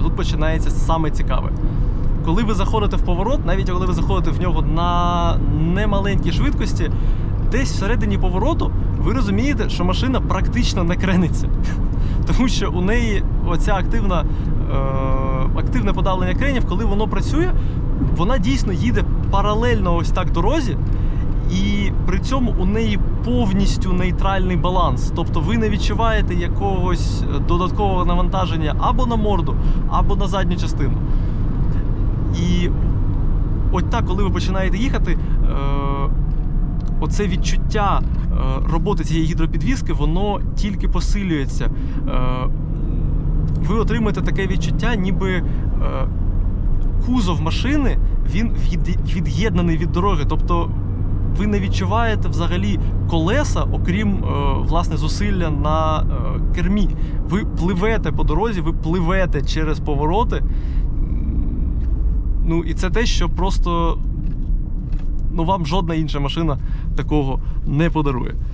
тут починається саме цікаве. Коли ви заходите в поворот, навіть коли ви заходите в нього на немаленькій швидкості, десь всередині повороту ви розумієте, що машина практично не крениться. Тому що у неї оця активна, е, активне подавлення кренів, коли воно працює, вона дійсно їде паралельно ось так дорозі, і при цьому у неї повністю нейтральний баланс. Тобто ви не відчуваєте якогось додаткового навантаження або на морду, або на задню частину. І от так, коли ви починаєте їхати, е, оце відчуття е, роботи цієї гідропідвіски, воно тільки посилюється. Е, ви отримуєте таке відчуття, ніби е, кузов машини він від, від'єднаний від дороги. Тобто ви не відчуваєте взагалі колеса, окрім е, власне зусилля на е, кермі. Ви пливете по дорозі, ви пливете через повороти. Ну і це те, що просто ну, вам жодна інша машина такого не подарує.